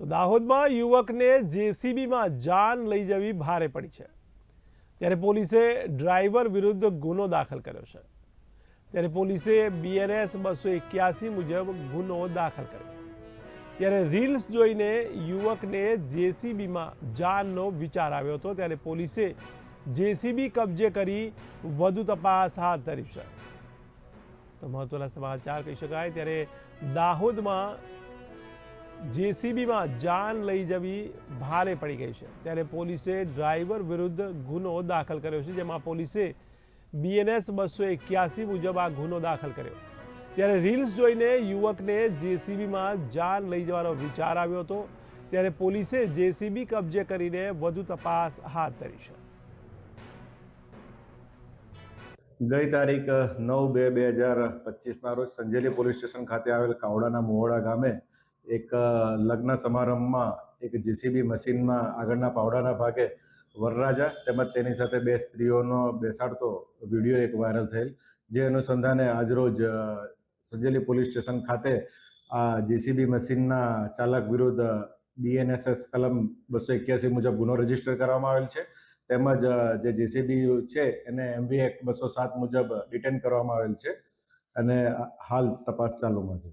તો દાહોદમાં યુવકને જેસીબીમાં જાન લઈ જવી ભારે પડી છે. ત્યારે પોલીસે ડ્રાઈવર વિરુદ્ધ ગુનો દાખલ કર્યો છે. ત્યારે પોલીસે બીએનએસ બસો એક્યાસી મુજબ ગુનો દાખલ કર્યો. ત્યારે રીલ્સ જોઈને યુવકને જેસીબીમાં જાનનો વિચાર આવ્યો હતો. ત્યારે પોલીસે જેસીબી કબજે કરી વધુ તપાસ હાથ ધરી છે. તો મહત્વના સમાચાર કહી શકાય. ત્યારે દાહોદમાં જેસીબીમાં જાન લઈ જવી ભારે પડી ગઈ છે. ત્યારે પોલીસે ડ્રાઈવર વિરુદ્ધ ગુનો દાખલ કર્યો છે, જેમાં પોલીસે બીએનએસ બસો એક્યાસી મુજબ આ ગુનો દાખલ કર્યો. ત્યારે રીલ્સ જોઈને યુવકને જેસીબીમાં જાન લઈ જવાનો વિચાર આવ્યો હતો. ત્યારે પોલીસે જેસીબી કબજે કરીને વધુ તપાસ હાથ ધરી છે. ગઈ તારીખ નવ બે બે હજાર પચીસના રોજ સંજેલી પોલીસ સ્ટેશન ખાતે આવેલ કાવડાના મોહડા ગામે એક લગ્ન સમારંભમાં એક જેસીબી મશીનમાં આગળના પાવડાના ભાગે વરરાજા તેમજ તેની સાથે બે સ્ત્રીઓનો બેસાડતો વીડિયો એક વાયરલ થયેલ, જે અનુસંધાને આજરોજ સંજેલી પોલીસ સ્ટેશન ખાતે આ જેસીબી મશીનના ચાલક વિરુદ્ધ બીએનએસએસ કલમ બસો એક્યાસી મુજબ ગુનો રજિસ્ટર કરવામાં આવેલ છે. તેમજ જે જેસીબી છે એને એમવી એક્ટ બસો સાત મુજબ ડિટેન કરવામાં આવેલ છે અને હાલ તપાસ ચાલુમાં છે.